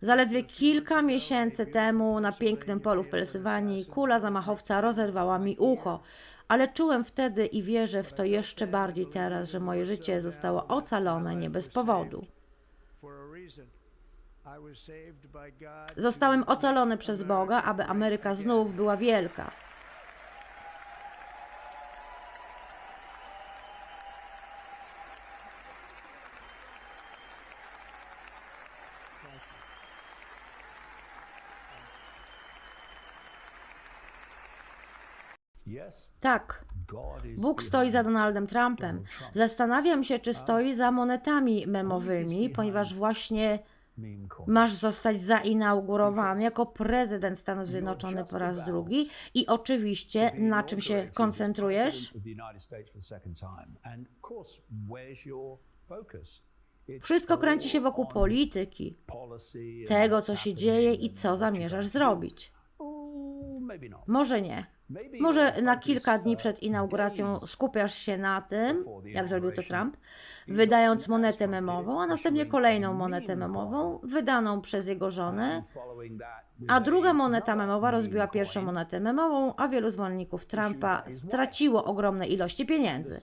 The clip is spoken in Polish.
Zaledwie kilka miesięcy temu na pięknym polu w Pensylwanii kula zamachowca rozerwała mi ucho, ale czułem wtedy i wierzę w to jeszcze bardziej teraz, że moje życie zostało ocalone nie bez powodu. Zostałem ocalony przez Boga, aby Ameryka znów była wielka. Tak, Bóg stoi za Donaldem Trumpem. Zastanawiam się, czy stoi za monetami memowymi, ponieważ właśnie masz zostać zainaugurowany jako prezydent Stanów Zjednoczonych po raz drugi. I oczywiście, na czym się koncentrujesz? Wszystko kręci się wokół polityki, tego, co się dzieje i co zamierzasz zrobić. Może nie. Może na kilka dni przed inauguracją skupiasz się na tym, jak zrobił to Trump, wydając monetę memową, a następnie kolejną monetę memową, wydaną przez jego żonę, a druga moneta memowa rozbiła pierwszą monetę memową, a wielu zwolenników Trumpa straciło ogromne ilości pieniędzy.